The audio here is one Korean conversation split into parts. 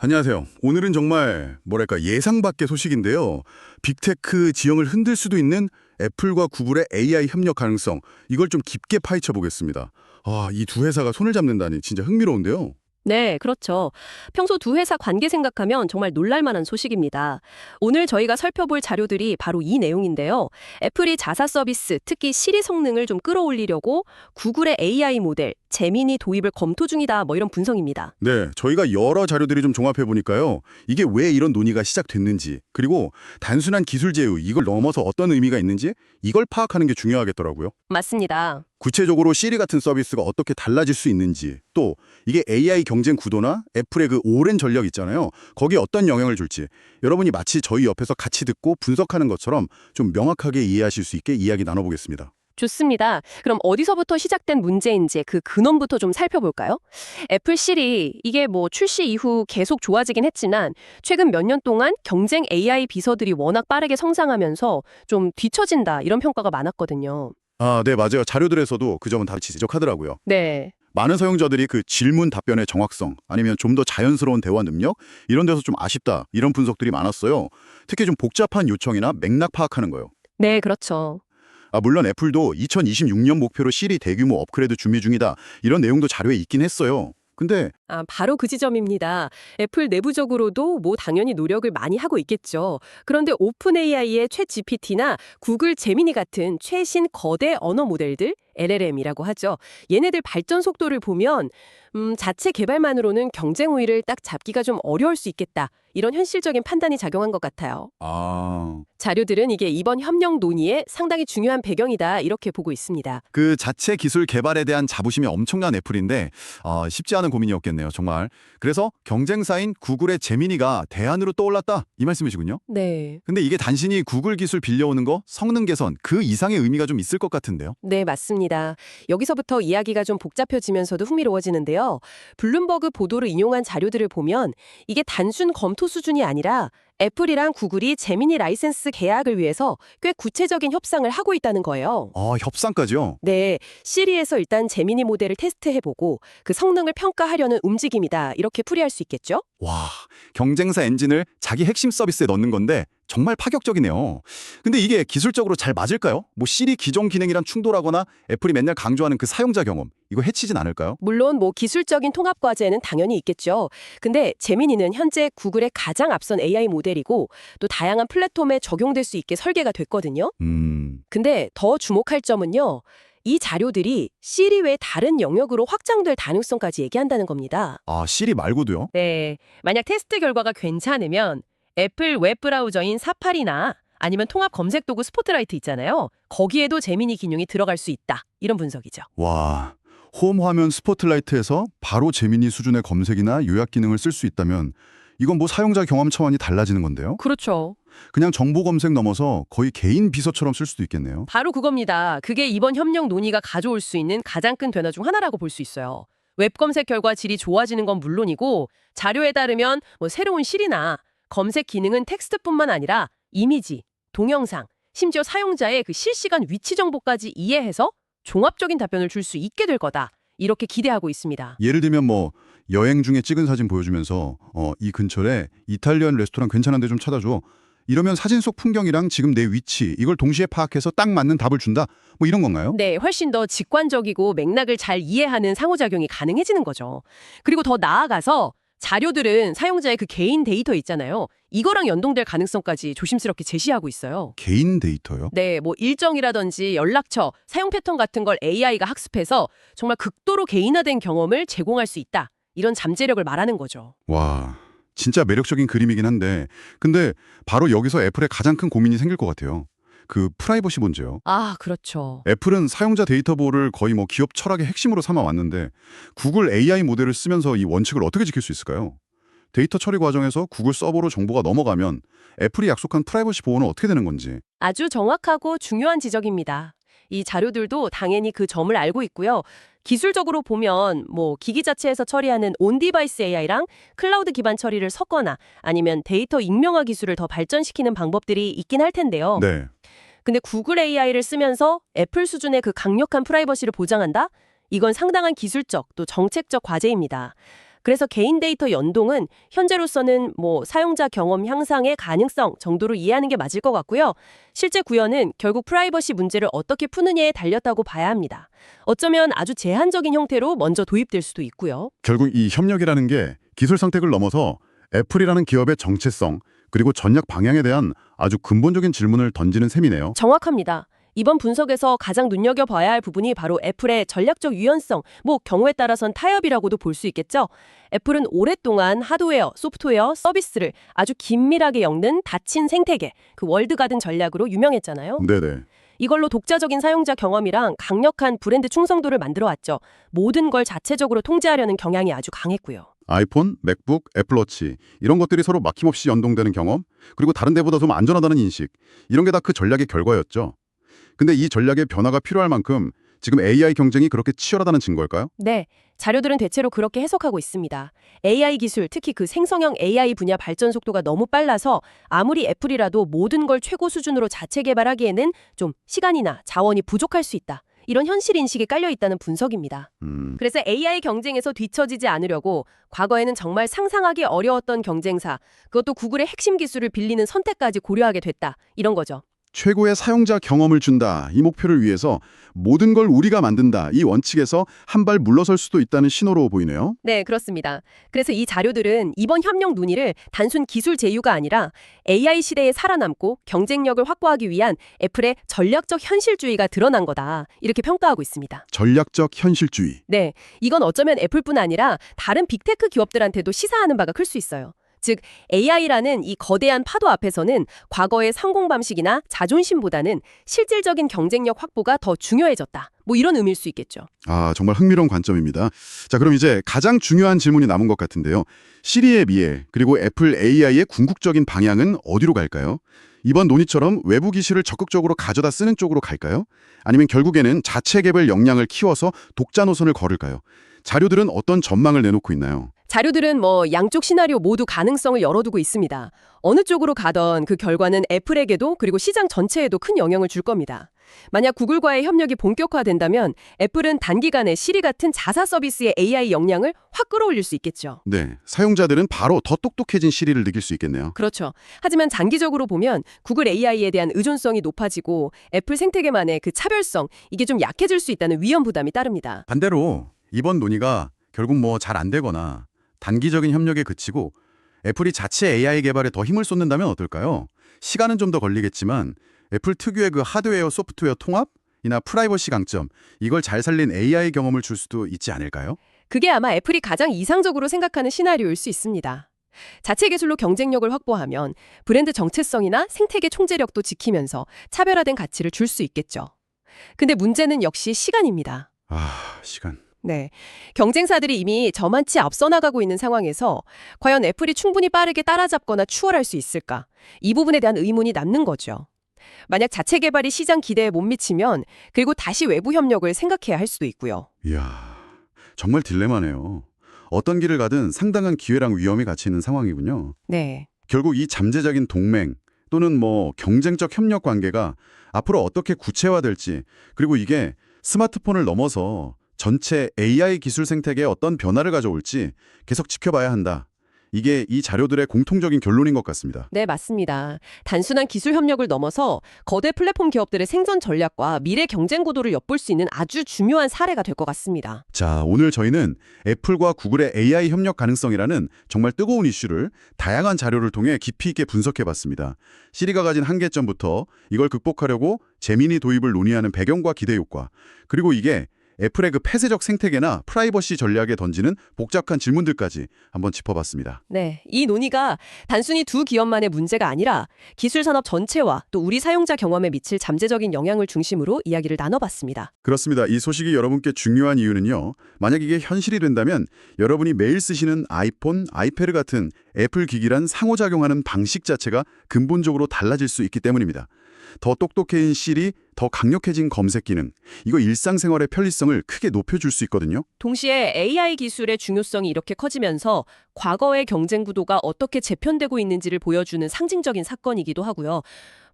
안녕하세요. 오늘은 정말 뭐랄까 예상 밖의 소식인데요. 빅테크 지형을 흔들 수도 있는 애플과 구글의 AI 협력 가능성 이걸 좀 깊게 파헤쳐 보겠습니다. 아, 이 두 회사가 손을 잡는다니 진짜 흥미로운데요. 네, 그렇죠. 평소 두 회사 관계 생각하면 정말 놀랄만한 소식입니다. 오늘 저희가 살펴볼 자료들이 바로 이 내용인데요. 애플이 자사 서비스, 특히 시리 성능을 좀 끌어올리려고 구글의 AI 모델, 제미니 도입을 검토 중이다, 뭐 이런 분석입니다. 네, 저희가 여러 자료들이 좀 종합해 보니까요. 이게 왜 이런 논의가 시작됐는지, 그리고 단순한 기술 제휴 이걸 넘어서 어떤 의미가 있는지 이걸 파악하는 게 중요하겠더라고요. 맞습니다. 구체적으로 시리 같은 서비스가 어떻게 달라질 수 있는지, 또 이게 AI 경쟁 구도나 애플의 그 오랜 전력 있잖아요. 거기에 어떤 영향을 줄지 여러분이 마치 저희 옆에서 같이 듣고 분석하는 것처럼 좀 명확하게 이해하실 수 있게 이야기 나눠보겠습니다. 좋습니다. 그럼 어디서부터 시작된 문제인지 그 근원부터 좀 살펴볼까요? 애플 시리 이게 뭐 출시 이후 계속 좋아지긴 했지만 최근 몇 년 동안 경쟁 AI 비서들이 워낙 빠르게 성장하면서 좀 뒤처진다 이런 평가가 많았거든요. 아, 네, 맞아요. 자료들에서도 그 점은 다 지적하더라고요. 네. 많은 사용자들이 그 질문 답변의 정확성 아니면 좀 더 자연스러운 대화 능력 이런 데서 좀 아쉽다 이런 분석들이 많았어요. 특히 좀 복잡한 요청이나 맥락 파악하는 거요. 네, 그렇죠. 아, 물론 애플도 2026년 목표로 시리 대규모 업그레이드 준비 중이다 이런 내용도 자료에 있긴 했어요. 근데 아, 바로 그 지점입니다. 애플 내부적으로도 뭐 당연히 노력을 많이 하고 있겠죠. 그런데 오픈 AI의 최 GPT나 구글 제미니 같은 최신 거대 언어 모델들 LLM이라고 하죠. 얘네들 발전 속도를 보면 음, 자체 개발만으로는 경쟁 우위를 딱 잡기가 좀 어려울 수 있겠다. 이런 현실적인 판단이 작용한 것 같아요. 아, 자료들은 이게 이번 협력 논의에 상당히 중요한 배경이다 이렇게 보고 있습니다. 그 자체 기술 개발에 대한 자부심이 엄청난 애플인데 어, 쉽지 않은 고민이었겠네요, 정말. 그래서 경쟁사인 구글의 제미니가 대안으로 떠올랐다 이 말씀이시군요. 네. 근데 이게 단순히 구글 기술 빌려오는 거, 성능 개선 그 이상의 의미가 좀 있을 것 같은데요. 네, 맞습니다. 여기서부터 이야기가 좀 복잡해지면서도 흥미로워지는데요. 블룸버그 보도를 인용한 자료들을 보면 이게 단순 검토 수준이 아니라 애플이랑 구글이 제미니 라이센스 계약을 위해서 꽤 구체적인 협상을 하고 있다는 거예요. 아, 협상까지요? 네, 시리에서 일단 제미니 모델을 테스트해보고 그 성능을 평가하려는 움직임이다. 이렇게 풀이할 수 있겠죠? 와, 경쟁사 엔진을 자기 핵심 서비스에 넣는 건데 정말 파격적이네요. 근데 이게 기술적으로 잘 맞을까요? 뭐 시리 기존 기능이랑 충돌하거나 애플이 맨날 강조하는 그 사용자 경험 이거 해치진 않을까요? 물론 뭐 기술적인 통합 과제는 당연히 있겠죠. 근데 제미니는 현재 구글의 가장 앞선 AI 모델이고 또 다양한 플랫폼에 적용될 수 있게 설계가 됐거든요. 음, 근데 더 주목할 점은요. 이 자료들이 시리 외 다른 영역으로 확장될 가능성까지 얘기한다는 겁니다. 아 시리 말고도요? 네. 만약 테스트 결과가 괜찮으면 애플 웹 브라우저인 사파리나 아니면 통합 검색 도구 스포트라이트 있잖아요. 거기에도 제미니 기능이 들어갈 수 있다. 이런 분석이죠. 와, 홈 화면 스포트라이트에서 바로 제미니 수준의 검색이나 요약 기능을 쓸 수 있다면 이건 뭐 사용자 경험 차원이 달라지는 건데요. 그렇죠. 그냥 정보 검색 넘어서 거의 개인 비서처럼 쓸 수도 있겠네요. 바로 그겁니다. 그게 이번 협력 논의가 가져올 수 있는 가장 큰 변화 중 하나라고 볼 수 있어요. 웹 검색 결과 질이 좋아지는 건 물론이고 자료에 따르면 뭐 새로운 실이나 검색 기능은 텍스트뿐만 아니라 이미지, 동영상, 심지어 사용자의 그 실시간 위치 정보까지 이해해서 종합적인 답변을 줄 수 있게 될 거다. 이렇게 기대하고 있습니다. 예를 들면 뭐 여행 중에 찍은 사진 보여주면서 어, 이 근처에 이탈리안 레스토랑 괜찮은데 좀 찾아줘. 이러면 사진 속 풍경이랑 지금 내 위치 이걸 동시에 파악해서 딱 맞는 답을 준다. 뭐 이런 건가요? 네, 훨씬 더 직관적이고 맥락을 잘 이해하는 상호작용이 가능해지는 거죠. 그리고 더 나아가서 자료들은 사용자의 그 개인 데이터 있잖아요. 이거랑 연동될 가능성까지 조심스럽게 제시하고 있어요. 개인 데이터요? 네, 뭐 일정이라든지 연락처, 사용 패턴 같은 걸 AI가 학습해서 정말 극도로 개인화된 경험을 제공할 수 있다. 이런 잠재력을 말하는 거죠. 와, 진짜 매력적인 그림이긴 한데 근데 바로 여기서 애플의 가장 큰 고민이 생길 것 같아요. 그 프라이버시 문제요. 아, 그렇죠. 애플은 사용자 데이터 보호를 거의 뭐 기업 철학의 핵심으로 삼아 왔는데 구글 AI 모델을 쓰면서 이 원칙을 어떻게 지킬 수 있을까요? 데이터 처리 과정에서 구글 서버로 정보가 넘어가면 애플이 약속한 프라이버시 보호는 어떻게 되는 건지. 아주 정확하고 중요한 지적입니다. 이 자료들도 당연히 그 점을 알고 있고요. 기술적으로 보면 뭐 기기 자체에서 처리하는 온 디바이스 AI랑 클라우드 기반 처리를 섞거나 아니면 데이터 익명화 기술을 더 발전시키는 방법들이 있긴 할 텐데요. 네. 근데 구글 AI를 쓰면서 애플 수준의 그 강력한 프라이버시를 보장한다? 이건 상당한 기술적 또 정책적 과제입니다. 그래서 개인 데이터 연동은 현재로서는 뭐 사용자 경험 향상의 가능성 정도로 이해하는 게 맞을 것 같고요. 실제 구현은 결국 프라이버시 문제를 어떻게 푸느냐에 달렸다고 봐야 합니다. 어쩌면 아주 제한적인 형태로 먼저 도입될 수도 있고요. 결국 이 협력이라는 게 기술 선택을 넘어서 애플이라는 기업의 정체성 그리고 전략 방향에 대한 아주 근본적인 질문을 던지는 셈이네요. 정확합니다. 이번 분석에서 가장 눈여겨봐야 할 부분이 바로 애플의 전략적 유연성, 뭐 경우에 따라선 타협이라고도 볼 수 있겠죠. 애플은 오랫동안 하드웨어, 소프트웨어, 서비스를 아주 긴밀하게 엮는 닫힌 생태계, 그 월드가든 전략으로 유명했잖아요. 네네. 이걸로 독자적인 사용자 경험이랑 강력한 브랜드 충성도를 만들어 왔죠. 모든 걸 자체적으로 통제하려는 경향이 아주 강했고요. 아이폰, 맥북, 애플워치 이런 것들이 서로 막힘없이 연동되는 경험 그리고 다른 데보다 좀 안전하다는 인식 이런 게 다 그 전략의 결과였죠. 근데 이 전략의 변화가 필요할 만큼 지금 AI 경쟁이 그렇게 치열하다는 증거일까요? 네, 자료들은 대체로 그렇게 해석하고 있습니다. AI 기술, 특히 그 생성형 AI 분야 발전 속도가 너무 빨라서 아무리 애플이라도 모든 걸 최고 수준으로 자체 개발하기에는 좀 시간이나 자원이 부족할 수 있다. 이런 현실 인식이 깔려 있다는 분석입니다. 음, 그래서 AI 경쟁에서 뒤처지지 않으려고 과거에는 정말 상상하기 어려웠던 경쟁사, 그것도 구글의 핵심 기술을 빌리는 선택까지 고려하게 됐다. 이런 거죠. 최고의 사용자 경험을 준다 이 목표를 위해서 모든 걸 우리가 만든다 이 원칙에서 한 발 물러설 수도 있다는 신호로 보이네요. 네, 그렇습니다. 그래서 이 자료들은 이번 협력 논의를 단순 기술 제휴가 아니라 AI 시대에 살아남고 경쟁력을 확보하기 위한 애플의 전략적 현실주의가 드러난 거다. 이렇게 평가하고 있습니다. 전략적 현실주의. 네, 이건 어쩌면 애플뿐 아니라 다른 빅테크 기업들한테도 시사하는 바가 클 수 있어요. 즉, AI라는 이 거대한 파도 앞에서는 과거의 성공 방식이나 자존심보다는 실질적인 경쟁력 확보가 더 중요해졌다. 뭐 이런 의미일 수 있겠죠. 아, 정말 흥미로운 관점입니다. 자, 그럼 이제 가장 중요한 질문이 남은 것 같은데요. 시리의 미래, 그리고 애플 AI의 궁극적인 방향은 어디로 갈까요? 이번 논의처럼 외부 기술을 적극적으로 가져다 쓰는 쪽으로 갈까요? 아니면 결국에는 자체 개발 역량을 키워서 독자 노선을 걸을까요? 자료들은 어떤 전망을 내놓고 있나요? 자료들은 뭐 양쪽 시나리오 모두 가능성을 열어두고 있습니다. 어느 쪽으로 가던 그 결과는 애플에게도 그리고 시장 전체에도 큰 영향을 줄 겁니다. 만약 구글과의 협력이 본격화된다면 애플은 단기간에 시리 같은 자사 서비스의 AI 역량을 확 끌어올릴 수 있겠죠. 네, 사용자들은 바로 더 똑똑해진 시리를 느낄 수 있겠네요. 그렇죠. 하지만 장기적으로 보면 구글 AI에 대한 의존성이 높아지고 애플 생태계만의 그 차별성 이게 좀 약해질 수 있다는 위험 부담이 따릅니다. 반대로 이번 논의가 결국 뭐 잘 안 되거나 단기적인 협력에 그치고 애플이 자체 AI 개발에 더 힘을 쏟는다면 어떨까요? 시간은 좀 더 걸리겠지만 애플 특유의 그 하드웨어 소프트웨어 통합이나 프라이버시 강점 이걸 잘 살린 AI 경험을 줄 수도 있지 않을까요? 그게 아마 애플이 가장 이상적으로 생각하는 시나리오일 수 있습니다. 자체 기술로 경쟁력을 확보하면 브랜드 정체성이나 생태계 총재력도 지키면서 차별화된 가치를 줄 수 있겠죠. 근데 문제는 역시 시간입니다. 아, 시간. 네. 경쟁사들이 이미 저만치 앞서 나가고 있는 상황에서 과연 애플이 충분히 빠르게 따라잡거나 추월할 수 있을까? 이 부분에 대한 의문이 남는 거죠. 만약 자체 개발이 시장 기대에 못 미치면 그리고 다시 외부 협력을 생각해야 할 수도 있고요. 이야, 정말 딜레마네요. 어떤 길을 가든 상당한 기회랑 위험이 같이 있는 상황이군요. 네. 결국 이 잠재적인 동맹 또는 뭐 경쟁적 협력 관계가 앞으로 어떻게 구체화될지 그리고 이게 스마트폰을 넘어서 전체 AI 기술 생태계에 어떤 변화를 가져올지 계속 지켜봐야 한다. 이게 이 자료들의 공통적인 결론인 것 같습니다. 네, 맞습니다. 단순한 기술 협력을 넘어서 거대 플랫폼 기업들의 생존 전략과 미래 경쟁 구도를 엿볼 수 있는 아주 중요한 사례가 될 것 같습니다. 자, 오늘 저희는 애플과 구글의 AI 협력 가능성이라는 정말 뜨거운 이슈를 다양한 자료를 통해 깊이 있게 분석해 봤습니다. 시리가 가진 한계점부터 이걸 극복하려고 재민이 도입을 논의하는 배경과 기대 효과, 그리고 이게 애플의 그 폐쇄적 생태계나 프라이버시 전략에 던지는 복잡한 질문들까지 한번 짚어봤습니다. 네, 이 논의가 단순히 두 기업만의 문제가 아니라 기술 산업 전체와 또 우리 사용자 경험에 미칠 잠재적인 영향을 중심으로 이야기를 나눠봤습니다. 그렇습니다. 이 소식이 여러분께 중요한 이유는요. 만약 이게 현실이 된다면 여러분이 매일 쓰시는 아이폰, 아이패드 같은 애플 기기란 상호작용하는 방식 자체가 근본적으로 달라질 수 있기 때문입니다. 더 똑똑해진 시리, 더 강력해진 검색 기능, 이거 일상생활의 편리성을 크게 높여줄 수 있거든요. 동시에 AI 기술의 중요성이 이렇게 커지면서 과거의 경쟁 구도가 어떻게 재편되고 있는지를 보여주는 상징적인 사건이기도 하고요.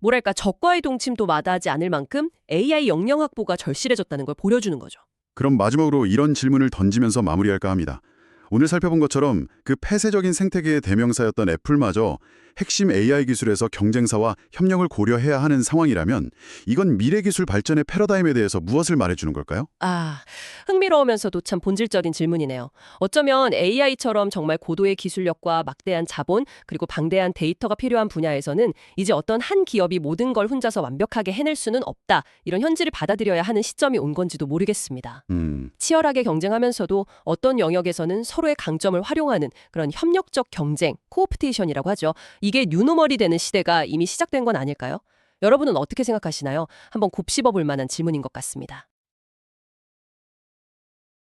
뭐랄까 적과의 동침도 마다하지 않을 만큼 AI 역량 확보가 절실해졌다는 걸 보여주는 거죠. 그럼 마지막으로 이런 질문을 던지면서 마무리할까 합니다. 오늘 살펴본 것처럼 그 폐쇄적인 생태계의 대명사였던 애플마저 핵심 AI 기술에서 경쟁사와 협력을 고려해야 하는 상황이라면 이건 미래 기술 발전의 패러다임에 대해서 무엇을 말해주는 걸까요? 아, 흥미로우면서도 참 본질적인 질문이네요. 어쩌면 AI처럼 정말 고도의 기술력과 막대한 자본 그리고 방대한 데이터가 필요한 분야에서는 이제 어떤 한 기업이 모든 걸 혼자서 완벽하게 해낼 수는 없다. 이런 현실을 받아들여야 하는 시점이 온 건지도 모르겠습니다. 음, 치열하게 경쟁하면서도 어떤 영역에서는 서로의 강점을 활용하는 그런 협력적 경쟁, 코오프테이션이라고 하죠. 이게 뉴노멀이 되는 시대가 이미 시작된 건 아닐까요? 여러분은 어떻게 생각하시나요? 한번 곱씹어 볼 만한 질문인 것 같습니다.